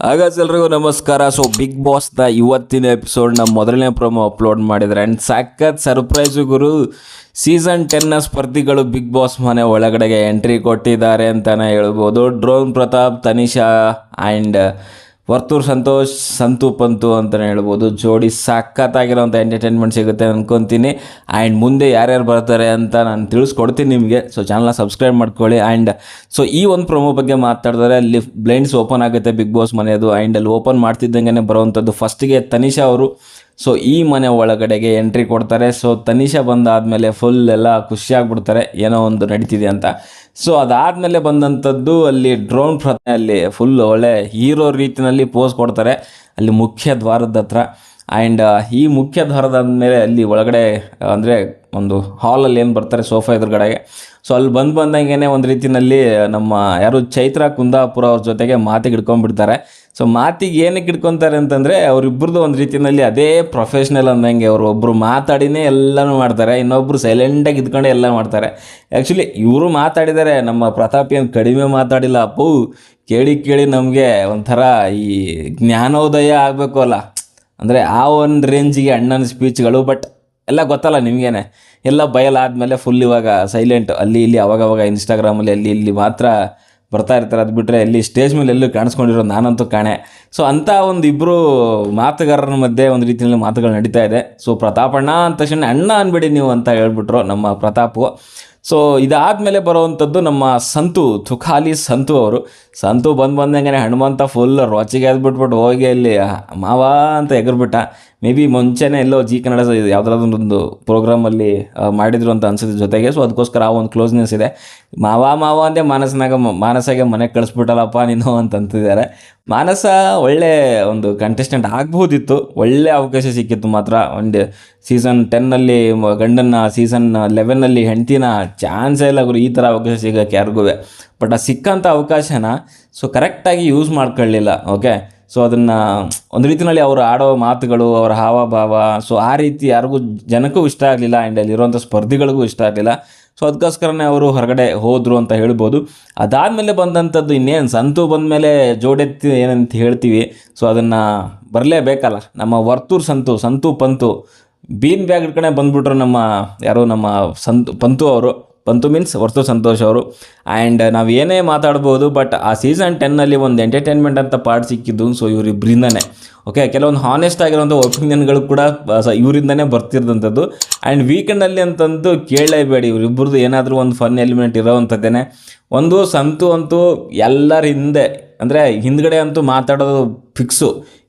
ಹಾಗಾದ್ರೆ ಎಲ್ರಿಗೂ ನಮಸ್ಕಾರ. ಸೊ ಬಿಗ್ ದ ಇವತ್ತಿನ ಎಪಿಸೋಡ್ನ ಮೊದಲನೇ ಪ್ರೊಮೋ ಅಪ್ಲೋಡ್ ಮಾಡಿದ್ದಾರೆ ಆ್ಯಂಡ್ ಸಖತ್ ಸರ್ಪ್ರೈಸ್ ಗುರು ಸೀಸನ್ ಟೆನ್ನ ಸ್ಪರ್ಧಿಗಳು ಬಿಗ್ ಬಾಸ್ ಮನೆ ಒಳಗಡೆಗೆ ಎಂಟ್ರಿ ಕೊಟ್ಟಿದ್ದಾರೆ ಅಂತಲೇ ಹೇಳ್ಬೋದು. ಡ್ರೋನ್ ಪ್ರತಾಪ್, ತನಿಷಾ ಆ್ಯಂಡ್ ವರ್ತೂರ್ ಸಂತೋಷ್, ಸಂತು ಪಂತು ಅಂತಲೇ ಹೇಳ್ಬೋದು. ಜೋಡಿ ಸಖತ್ತಾಗಿರೋಂಥ ಎಂಟರ್ಟೈನ್ಮೆಂಟ್ ಸಿಗುತ್ತೆ ಅಂದ್ಕೊತೀನಿ ಆ್ಯಂಡ್ ಮುಂದೆ ಯಾರ್ಯಾರು ಬರ್ತಾರೆ ಅಂತ ನಾನು ತಿಳಿಸ್ಕೊಡ್ತೀನಿ ನಿಮಗೆ. ಸೊ ಚಾನಲ್ನ ಸಬ್ಸ್ಕ್ರೈಬ್ ಮಾಡ್ಕೊಳ್ಳಿ. ಆ್ಯಂಡ್ ಸೊ ಈ ಒಂದು ಪ್ರೊಮೋ ಬಗ್ಗೆ ಮಾತಾಡಿದ್ರೆ, ಅಲ್ಲಿ ಬ್ಲೈಂಡ್ಸ್ ಓಪನ್ ಆಗುತ್ತೆ ಬಿಗ್ ಬಾಸ್ ಮನೆಯದು. ಆ್ಯಂಡ್ ಅಲ್ಲಿ ಓಪನ್ ಮಾಡ್ತಿದ್ದಂಗೆ ಬರುವಂಥದ್ದು. ಫಸ್ಟಿಗೆ ತನಿಷಾ ಅವರು. ಸೊ ಈ ಮನೆ ಒಳಗಡೆಗೆ ಎಂಟ್ರಿ ಕೊಡ್ತಾರೆ. ಸೊ ತನಿಷಾ ಬಂದಾದಮೇಲೆ ಫುಲ್ ಎಲ್ಲ ಖುಷಿಯಾಗ್ಬಿಡ್ತಾರೆ. ಏನೋ ಒಂದು ನಡೀತಿದೆ ಅಂತ. ಸೊ ಅದಾದಮೇಲೆ ಬಂದಂಥದ್ದು ಅಲ್ಲಿ ಡ್ರೋನ್ ಪ್ರತೆ ಅಲ್ಲಿ ಫುಲ್ ಒಳ್ಳೆ ಹೀರೋ ರೀತಿಯಲ್ಲಿ ಪೋಸ್ ಕೊಡ್ತಾರೆ. ಅಲ್ಲಿ ಮುಖ್ಯ ದ್ವಾರದ ಹತ್ರ. ಆ್ಯಂಡ್ ಈ ಮುಖ್ಯ ದ್ವಾರದ ಮೇಲೆ ಅಲ್ಲಿ ಒಳಗಡೆ, ಅಂದರೆ ಒಂದು ಹಾಲಲ್ಲಿ ಏನು ಬರ್ತಾರೆ? ಸೋಫಾ ಎದುರುಗಡೆಗೆ. ಸೊ ಅಲ್ಲಿ ಬಂದು ಬಂದಂಗೆ ಒಂದು ರೀತಿಯಲ್ಲಿ ನಮ್ಮ ಯಾರು ಚೈತ್ರ ಕುಂದಾಪುರ ಅವ್ರ ಜೊತೆಗೆ ಮಾತಿಗೆ ಹಿಡ್ಕೊಂಡ್ಬಿಡ್ತಾರೆ. ಸೊ ಮಾತಿಗೆ ಏನಕ್ಕೆ ಇಟ್ಕೊತಾರೆ ಅಂತಂದರೆ ಅವರಿಬ್ಬರದ್ದು ಒಂದು ರೀತಿಯಲ್ಲಿ ಅದೇ ಪ್ರೊಫೆಷ್ನಲ್ ಅಂದಂಗೆ ಅವರು ಒಬ್ಬರು ಮಾತಾಡಿನೇ ಎಲ್ಲನೂ ಮಾಡ್ತಾರೆ ಇನ್ನೊಬ್ಬರು ಸೈಲೆಂಟಾಗಿ ಇದ್ಕೊಂಡೆ ಎಲ್ಲ ಮಾಡ್ತಾರೆ. ಆ್ಯಕ್ಚುಲಿ ಇವರು ಮಾತಾಡಿದ್ದಾರೆ ನಮ್ಮ ಪ್ರತಾಪ್ ಏನು ಕಡಿಮೆ ಮಾತಾಡಿಲ್ಲ, ಅಪ್ಪು. ಕೇಳಿ ಕೇಳಿ ನಮಗೆ ಒಂಥರ ಈ ಜ್ಞಾನೋದಯ ಆಗಬೇಕು ಅಲ್ಲ. ಅಂದರೆ ಆ ಒಂದು ರೇಂಜಿಗೆ ಅಣ್ಣನ ಸ್ಪೀಚ್ಗಳು ಬಟ್ ಎಲ್ಲ ಗೊತ್ತಲ್ಲ ನಿಮಗೇನೆ. ಎಲ್ಲ ಬಯಲಾದಮೇಲೆ ಫುಲ್ ಇವಾಗ ಸೈಲೆಂಟ್ ಅಲ್ಲಿ, ಇಲ್ಲಿ, ಅವಾಗವಾಗ ಇನ್ಸ್ಟಾಗ್ರಾಮಲ್ಲಿ ಅಲ್ಲಿ, ಇಲ್ಲಿ ಮಾತ್ರ ಬರ್ತಾ ಇರ್ತಾರೆ ಅದು ಬಿಟ್ಟರೆ ಎಲ್ಲಿ ಸ್ಟೇಜ್ ಮೇಲೆ ಎಲ್ಲೂ ಕಾಣಿಸ್ಕೊಂಡಿರೋದು ನಾನಂತೂ ಕಾಣೆ. ಸೊ ಅಂಥ ಒಂದು ಇಬ್ಬರು ಮಾತುಗಾರರ ಮಧ್ಯೆ ಒಂದು ರೀತಿಯಲ್ಲಿ ಮಾತುಗಳು ನಡೀತಾ ಇದೆ. ಸೊ ಪ್ರತಾಪಣ್ಣ ಅಂತ ತಕ್ಷಣ, ಅಣ್ಣ ಅನ್ಬೇಡಿ ನೀವು ಅಂತ ಹೇಳ್ಬಿಟ್ರು ನಮ್ಮ ಪ್ರತಾಪು. ಸೊ ಇದಾದಮೇಲೆ ಬರುವಂಥದ್ದು ನಮ್ಮ ಸಂತು ತುಖಾಲಿ ಸಂತು ಅವರು. ಸಂತು ಬಂದು ಬಂದಂಗೆ ಹನುಮಂತ ಫುಲ್ ರೊಚ್ಚಿಗೆ ಎದ್ಬಿಟ್ಬಿಟ್ಟು ಹೋಗಿ ಅಲ್ಲಿ, ಮಾವ ಅಂತ ಎಗರ್ಬಿಟ್ಟ. ಮೇ ಬಿ ಮುಂಚೆನೇ ಎಲ್ಲೋ ಜಿ ಕನ್ನಡ ಯಾವುದಾದ್ರೂ ಒಂದು ಪ್ರೋಗ್ರಾಮಲ್ಲಿ ಮಾಡಿದ್ರು ಅಂತ ಅನ್ಸುತ್ತೆ ಜೊತೆಗೆ. ಸೊ ಅದಕ್ಕೋಸ್ಕರ ಆ ಒಂದು ಕ್ಲೋಸ್ನೆಸ್ ಇದೆ. ಮಾವ ಮಾವ ಅಂದೆ ಮಾನಸನಾಗ ಮಾನಸಗೆ ಮನೆಗೆ ಕಳಿಸ್ಬಿಟ್ಟಲ್ಲಪ್ಪ ನೀನು ಅಂತಂತಿದ್ದಾರೆ ಮಾನಸ ಒಳ್ಳೆ ಒಂದು ಕಂಟೆಸ್ಟೆಂಟ್ ಆಗ್ಬೋದಿತ್ತು ಒಳ್ಳೆ ಅವಕಾಶ ಸಿಕ್ಕಿತ್ತು ಮಾತ್ರ. ಒಂದು ಸೀಸನ್ ಟೆನ್ನಲ್ಲಿ ಗಂಡನ್ನ ಸೀಸನ್ ಲೆವೆನ್ನಲ್ಲಿ ಹೆಂಡ್ತಿನ ಚಾನ್ಸೇ ಇಲ್ಲ ಗುರು ಈ ಥರ ಅವಕಾಶ ಸಿಗೋಕ್ಕೆ ಯಾರಿಗೂ ಬಟ್ ಆ ಸಿಕ್ಕಂಥ ಅವಕಾಶನ ಸೊ ಕರೆಕ್ಟಾಗಿ ಯೂಸ್ ಮಾಡ್ಕೊಳ್ಳಿಲ್ಲ ಓಕೆ ಸೊ ಅದನ್ನು ಒಂದು ರೀತಿಯಲ್ಲಿ ಅವರು ಆಡೋ ಮಾತುಗಳು, ಅವರ ಹಾವಭಾವ ಸೊ ಆ ರೀತಿ ಯಾರಿಗೂ ಜನಕ್ಕೂ ಇಷ್ಟ ಆಗಲಿಲ್ಲ ಆ್ಯಂಡ್ ಅಲ್ಲಿರುವಂಥ ಸ್ಪರ್ಧಿಗಳಿಗೂ ಇಷ್ಟ ಆಗಲಿಲ್ಲ. ಸೊ ಅದಕ್ಕೋಸ್ಕರನೇ ಅವರು ಹೊರಗಡೆ ಹೋದರು ಅಂತ ಹೇಳ್ಬೋದು. ಅದಾದಮೇಲೆ ಬಂದಂಥದ್ದು ಇನ್ನೇನು? ಸಂತು ಬಂದಮೇಲೆ ಜೋಡೆತ್ತಿ ಏನಂತ ಹೇಳ್ತೀವಿ. ಸೊ ಅದನ್ನು ಬರಲೇಬೇಕಲ್ಲ. ನಮ್ಮ ವರ್ತೂರ್ ಸಂತು ಸಂತು ಪಂತು. ಬೀನ್ ಬ್ಯಾಗ್ ಇಟ್ಕೊಂಡೆ ಬಂದ್ಬಿಟ್ರು ನಮ್ಮ ಯಾರೋ? ನಮ್ಮ ಸಂತು, ಪಂತು ಅವರು. ಪಂತು ಮೀನ್ಸ್ ವರ್ತು ಸಂತೋಷ್ ಅವರು. ಆ್ಯಂಡ್ ನಾವು ಏನೇ ಮಾತಾಡ್ಬೋದು ಬಟ್ ಆ ಸೀಸನ್ ಟೆನ್ನಲ್ಲಿ ಒಂದು ಎಂಟರ್ಟೈನ್ಮೆಂಟ್ ಅಂತ ಪಾರ್ಟ್ ಸಿಕ್ಕಿದ್ದು ಸೊ ಇವರಿಬ್ಬರಿಂದನೇ ಓಕೆ ಕೆಲವೊಂದು ಹಾನೆಸ್ಟ್ ಆಗಿರೋಂಥ ಒಪಿನಿಯನ್ಗಳು ಕೂಡ ಸ- ಇವರಿಂದನೇ ಬರ್ತಿರೋದಂಥದ್ದು ಆ್ಯಂಡ್ ವೀಕೆಂಡಲ್ಲಿ ಅಂತಂದು ಕೇಳಲೇಬೇಡಿ ಇವರಿಬ್ಬರದ್ದು ಏನಾದರೂ ಒಂದು ಫನ್ ಎಲಿಮೆಂಟ್ ಇರೋವಂಥದ್ದೇನೆ ಒಂದು ಸಂತು ಅಂತೂ ಎಲ್ಲರ ಹಿಂದೆ ಅಂದರೆ ಹಿಂದ್ಗಡೆ ಅಂತೂ ಮಾತಾಡೋದು ಫಿಕ್ಸು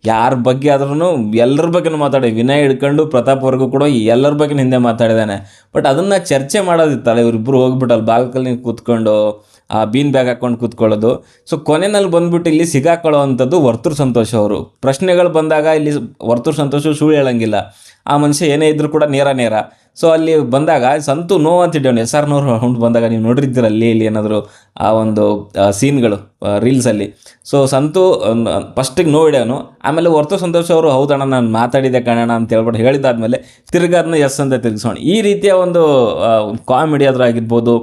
ಯಾರ ಬಗ್ಗೆ ಆದ್ರೂ ಎಲ್ಲರ ಬಗ್ಗೆನೂ ಮಾತಾಡಿ. ವಿನಯ್ ಹಿಡ್ಕೊಂಡು ಪ್ರತಾಪ್ವರೆಗೂ ಕೂಡ ಎಲ್ಲರ ಬಗ್ಗೆ ಹಿಂದೆ ಮಾತಾಡಿದ್ದಾನೆ. ಬಟ್ ಅದನ್ನು ಚರ್ಚೆ ಮಾಡೋದಿತ್ತಲ್ಲ ಇವರಿಬ್ಬರು ಹೋಗ್ಬಿಟ್ಟಲ್ಲಿ ಬಾಲ್ಕಲ್ಲಿ ಕೂತ್ಕೊಂಡು, ಆ ಬೀನ್ ಬ್ಯಾಗ್ ಹಾಕ್ಕೊಂಡು ಕೂತ್ಕೊಳ್ಳೋದು. ಸೊ ಕೊನೆಯಲ್ಲಿ ಬಂದ್ಬಿಟ್ಟು ಇಲ್ಲಿ ಸಿಗಾಕೊಳ್ಳೋ ಅಂಥದ್ದು ವರ್ತೂರ್ ಸಂತೋಷ್ ಅವರು. ಪ್ರಶ್ನೆಗಳು ಬಂದಾಗ ಇಲ್ಲಿ ವರ್ತೂರ್ ಸಂತೋಷ್ ಸುಳ್ಳು ಹೇಳೋಂಗಿಲ್ಲ. ಆ ಮನುಷ್ಯ ಏನೇ ಇದ್ದರೂ ಕೂಡ ನೇರ ನೇರ. ಸೊ ಅಲ್ಲಿ ಬಂದಾಗ ಸಂತು ನೋ ಅಂತ ಇಟ್ಟವನು ಎಸ್ ಆರ್ ನೋರು ರೌಂಡ್ ಬಂದಾಗ ನೀವು ನೋಡಿರ್ತೀರ, ಅಲ್ಲಿ, ಇಲ್ಲಿ ಏನಾದರೂ ಆ ಒಂದು ಸೀನ್ಗಳು ರೀಲ್ಸಲ್ಲಿ ಸೊ ಸಂತು ಫಸ್ಟಿಗೆ ನೋ ಆಮೇಲೆ ಹೊರತು ಸಂತೋಷ್ ಅವರು ಹೌದಣ್ಣ ನಾನು ಮಾತಾಡಿದೆ ಕಣಣ್ಣ ಅಂತ ಹೇಳ್ಬಿಟ್ಟು ಹೇಳಿದಾದ್ಮೇಲೆ ತಿರ್ಗಾ ಅದನ್ನ ಎಸ್ ಅಂತ ತಿರ್ಗಿಸೋಣ. ಈ ರೀತಿಯ ಒಂದು ಕಾಮಿಡಿ ಆಗಿರ್ಬೋದು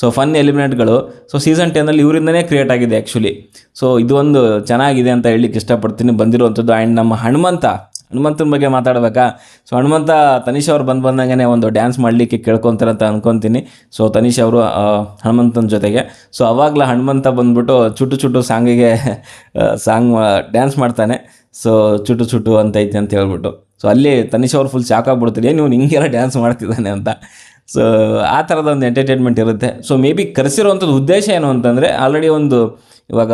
ಸೊ ಫನ್ ಎಲಿಮೆಂಟ್ಗಳು ಸೊ ಸೀಸನ್ ಟೆನ್ನಲ್ಲಿ ಇವರಿಂದನೇ ಕ್ರಿಯೇಟ್ ಆಗಿದೆ ಆ್ಯಕ್ಚುಲಿ ಸೊ ಇದು ಒಂದು ಚೆನ್ನಾಗಿದೆ ಅಂತ ಹೇಳಲಿಕ್ಕೆ ಇಷ್ಟಪಡ್ತೀನಿ. ಬಂದಿರುವಂಥದ್ದು ಆ್ಯಂಡ್ ನಮ್ಮ ಹನುಮಂತ. ಹನುಮಂತನ ಬಗ್ಗೆ ಮಾತಾಡ್ಬೇಕಾ? ಸೊ ಹನುಮಂತ, ತನಿಷ್ ಅವ್ರು ಬಂದು ಬಂದಂಗೆ ಒಂದು ಡ್ಯಾನ್ಸ್ ಮಾಡಲಿಕ್ಕೆ ಕೇಳ್ಕೊತಾರೆ ಅಂತ ಅನ್ಕೊಂತೀನಿ. ಸೊ ತನಿಷ್ ಅವರು ಹನುಮಂತನ ಜೊತೆಗೆ. ಸೊ ಅವಾಗಲೇ ಹನುಮಂತ ಬಂದ್ಬಿಟ್ಟು ಚುಟ್ಟು ಚುಟ್ಟು ಸಾಂಗಿಗೆ ಸಾಂಗ್ ಡ್ಯಾನ್ಸ್ ಮಾಡ್ತಾನೆ. ಸೊ ಚುಟ್ಟು ಚುಟ್ಟು ಅಂತ ಐತೆ ಅಂತ ಹೇಳ್ಬಿಟ್ಟು. ಸೊ ಅಲ್ಲಿ ತನಿಷ್ ಅವ್ರು ಫುಲ್ ಶಾಕ್ ಆಗ್ಬಿಡ್ತೀರಿ. ನೀವು ಹಿಂಗೆಲ್ಲ ಡ್ಯಾನ್ಸ್ ಮಾಡ್ತಿದ್ದಾನೆ ಅಂತ. ಸೊ ಆ ಥರದ ಒಂದು ಎಂಟರ್ಟೈನ್ಮೆಂಟ್ ಇರುತ್ತೆ. ಸೊ ಮೇ ಬಿ ಕರೆಸಿರೋವಂಥದ್ದು ಉದ್ದೇಶ ಏನು ಅಂತಂದರೆ ಆಲ್ರೆಡಿ ಒಂದು ಇವಾಗ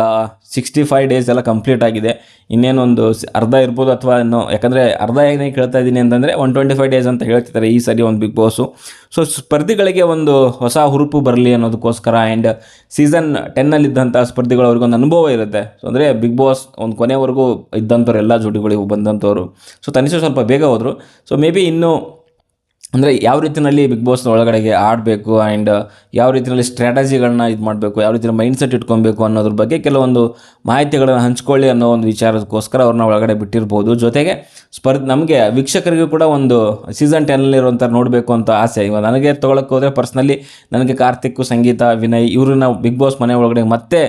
ಸಿಕ್ಸ್ಟಿ ಫೈವ್ ಡೇಸ್ ಎಲ್ಲ ಕಂಪ್ಲೀಟ್ ಆಗಿದೆ. ಇನ್ನೇನೊಂದು ಅರ್ಧ ಇರ್ಬೋದು ಅಥವಾ ಇನ್ನೂ, ಯಾಕಂದರೆ ಅರ್ಧ ಏನೇ ಕೇಳ್ತಾ ಇದ್ದೀನಿ ಅಂತಂದರೆ ಒನ್ ಟ್ವೆಂಟಿ ಫೈವ್ ಡೇಸ್ ಅಂತ ಹೇಳ್ತಿದ್ದಾರೆ ಈ ಸರಿ ಒಂದು ಬಿಗ್ ಬಾಸು. ಸೊ ಸ್ಪರ್ಧಿಗಳಿಗೆ ಒಂದು ಹೊಸ ಹುರುಪು ಬರಲಿ ಅನ್ನೋದಕ್ಕೋಸ್ಕರ ಆ್ಯಂಡ್ ಸೀಸನ್ ಟೆನ್ನಲ್ಲಿದ್ದಂಥ ಸ್ಪರ್ಧಿಗಳು ಅವ್ರಿಗೊಂದು ಅನುಭವ ಇರುತ್ತೆ. ಸೊ ಅಂದರೆ ಬಿಗ್ ಬಾಸ್ ಒಂದು ಕೊನೆವರೆಗೂ ಇದ್ದಂಥವ್ರು, ಎಲ್ಲ ಜೋಡಿಗಳಿಗೂ ಬಂದಂಥವ್ರು. ಸೊ ತನಿಷು ಸ್ವಲ್ಪ ಬೇಗ ಹೋದರು. ಸೊ ಮೇ ಬಿ ಇನ್ನೂ ಅಂದರೆ ಯಾವ ರೀತಿಯಲ್ಲಿ ಬಿಗ್ ಬಾಸ್ ಒಳಗಡೆಗೆ ಆಡಬೇಕು ಆ್ಯಂಡ್ ಯಾವ ರೀತಿಯಲ್ಲಿ ಸ್ಟ್ರಾಟಜಿಗಳನ್ನ ಇದು ಮಾಡಬೇಕು, ಯಾವ ರೀತಿಯಲ್ಲಿ ಮೈಂಡ್ ಸೆಟ್ ಇಟ್ಕೊಬೇಕು ಅನ್ನೋದ್ರ ಬಗ್ಗೆ ಕೆಲವೊಂದು ಮಾಹಿತಿಗಳನ್ನು ಹಂಚ್ಕೊಳ್ಳಿ ಅನ್ನೋ ಒಂದು ವಿಚಾರಕ್ಕೋಸ್ಕರ ಅವ್ರನ್ನ ಒಳಗಡೆ ಬಿಟ್ಟಿರ್ಬೋದು. ಜೊತೆಗೆ ಸ್ಪರ್ಧೆ, ನಮಗೆ ವೀಕ್ಷಕರಿಗೂ ಕೂಡ ಒಂದು ಸೀಸನ್ ಟೆನ್ನಲ್ಲಿರುವಂಥ ನೋಡಬೇಕು ಅಂತ ಆಸೆ. ಇವಾಗ ನನಗೆ ತೊಗೊಳಕ್ಕೆ ಹೋದರೆ ಪರ್ಸ್ನಲಿ ನನಗೆ ಕಾರ್ತಿಕ್, ಸಂಗೀತ, ವಿನಯ್ ಇವ್ರನ್ನ ಬಿಗ್ ಬಾಸ್ ಮನೆ ಒಳಗಡೆ ಮತ್ತೆ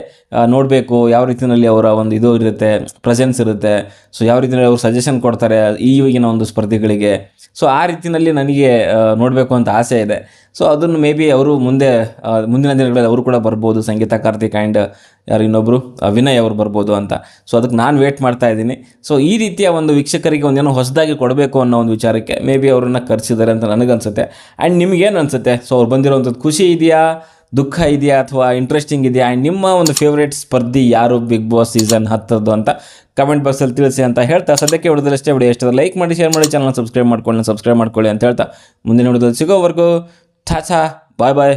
ನೋಡಬೇಕು ಯಾವ ರೀತಿಯಲ್ಲಿ ಅವರ ಒಂದು ಇದು ಇರುತ್ತೆ ಪ್ರೆಸೆನ್ಸ್ ಇರುತ್ತೆ. ಸೊ ಯಾವ ರೀತಿಯಲ್ಲಿ ಅವ್ರು ಸಜೆಷನ್ ಕೊಡ್ತಾರೆ ಈಗಿನ ಒಂದು ಸ್ಪರ್ಧಿಗಳಿಗೆ. ಸೊ ಆ ರೀತಿಯಲ್ಲಿ ನನಗೆ ನೋಡಬೇಕು ಅಂತ ಆಸೆ ಇದೆ. ಸೊ ಅದನ್ನು ಮೇ ಬಿ ಅವರು ಮುಂದೆ ಮುಂದಿನ ದಿನಗಳಲ್ಲಿ ಅವರು ಕೂಡ ಬರ್ಬೋದು. ಸಂಗೀತ, ಕಾರ್ತಿಕ್ ಆ್ಯಂಡ್ ಯಾರು ಇನ್ನೊಬ್ಬರು ವಿನಯ್ ಅವರು ಬರ್ಬೋದು ಅಂತ. ಸೊ ಅದಕ್ಕೆ ನಾನು ವೇಟ್ ಮಾಡ್ತಾ ಇದ್ದೀನಿ. ಸೊ ಈ ರೀತಿಯ ಒಂದು ವೀಕ್ಷಕರಿಗೆ ಒಂದೇನೋ ಹೊಸದಾಗಿ ಕೊಡಬೇಕು ಅನ್ನೋ ಒಂದು ವಿಚಾರಕ್ಕೆ ಮೇ ಬಿ ಅವ್ರನ್ನ ಕರೆಸಿದ್ದಾರೆ ಅಂತ ನನಗನ್ಸುತ್ತೆ. ಆ್ಯಂಡ್ ನಿಮಗೇನು ಅನಿಸುತ್ತೆ? ಸೊ ಅವ್ರು ಬಂದಿರೋವಂಥದ್ದು ಖುಷಿ ಇದೆಯಾ? ದುಃಖ ಇದೆಯಾ ಅಥವಾ ಇಂಟ್ರೆಸ್ಟಿಂಗ್ ಇದೆಯಾ? ಆ್ಯಂಡ್ ನಿಮ್ಮ ಒಂದು ಫೇವ್ರೇಟ್ ಸ್ಪರ್ಧಿ ಯಾರು ಬಿಗ್ ಬಾಸ್ ಸೀಸನ್ ಹತ್ತದ್ದು ಅಂತ ಕಮೆಂಟ್ ಬಾಕ್ಸಲ್ಲಿ ತಿಳಿಸಿ ಅಂತ ಹೇಳ್ತಾ, ಸದ್ಯಕ್ಕೆ ವಿಡಿಯೋದಲ್ಲಿ ಅಷ್ಟೇ ವಿಡಿಯೋ ಎಷ್ಟು ಲೈಕ್ ಮಾಡಿ ಶೇರ್ ಮಾಡಿ ಚಾನಲ್ ಸಬ್ಸ್ಕ್ರೈಬ್ ಮಾಡ್ಕೊಳ್ಳಿ ಸಬ್ಸ್ಕ್ರೈಬ್ ಮಾಡ್ಕೊಳ್ಳಿ ಅಂತ ಹೇಳ್ತಾ, ಮುಂದಿನ ವಿಡಿಯೋದಲ್ಲಿ ಸಿಗೋವರೆಗೂ ಥಾ ಬಾಯ್ ಬಾಯ್